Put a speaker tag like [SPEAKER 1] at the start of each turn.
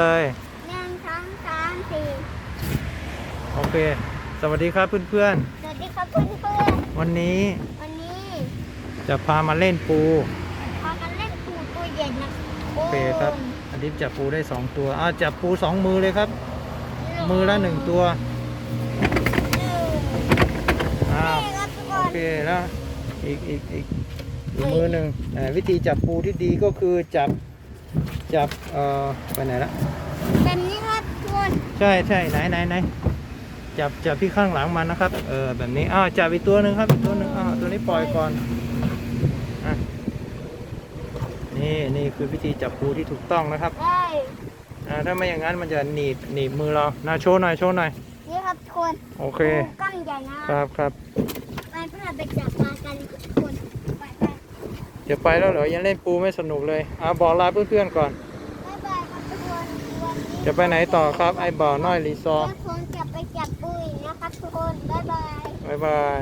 [SPEAKER 1] เลย
[SPEAKER 2] หนึ่งสองสามสี่
[SPEAKER 1] โอเค สวัสดีครับเพื่อน
[SPEAKER 2] สวัสดีครับเพื่อนเพื่อน
[SPEAKER 1] ๆ วันนี้
[SPEAKER 2] ๆวันนี้
[SPEAKER 1] จะพามาเล่นปู
[SPEAKER 2] พากันเล่นปูตัวใหญ่นะ
[SPEAKER 1] โอเคครับอันนี้จับปูได้สองตัวอ่าจับปูสองมือเลยครับ มือละหนึ่งตัว
[SPEAKER 2] หนึ่ง
[SPEAKER 1] อ้าว
[SPEAKER 2] นี่ครับทุกค
[SPEAKER 1] โอนเคแล้วอีกอีกอีกอีกมือหนึ่งอ่าวิธีจับปูที่ดีก็คือจับ จับเอ่อไปไหนละ
[SPEAKER 2] แบบนี้ครับทุกคน
[SPEAKER 1] ใช่ใช่ไหนไหนไหนจับจับที่ข้างหลังมันนะครับ เออแบบนี้อ้าวจับอีกตัวหนึ่งครับอีกตัวหนึ่งอ้าวตัวนี้ปล่อยก่อนอะนี่นี่คือวิธีจับปูที่ถูกต้องนะครับ
[SPEAKER 2] ได้
[SPEAKER 1] อ่าถ้าไม่อย่างนั้นมันจะหนีบหนีบมือเรานาโชว์หน่อยโชว์หน่อย
[SPEAKER 2] นี่ครับทุกคน
[SPEAKER 1] โอเค
[SPEAKER 2] ปูกั้งใหญ่นะครับ
[SPEAKER 1] ครับ
[SPEAKER 2] ไปเพื่อไปจับปลากันทุกคนไปไป
[SPEAKER 1] จะไปแล้วเหรอยังเล่นปูไม่สนุกเลยอ่าบอกลาเพื่อนๆก่อน
[SPEAKER 2] บ๊ายบายครับทุกคนวันนี้
[SPEAKER 1] จะไปไหนต่อครับไอ้บ่อน้อยรีสอร์ท
[SPEAKER 2] เดี๋ยวผมจะไปจับปูอีกนะครับทุกคน บ๊ายบาย
[SPEAKER 1] บ๊ายบาย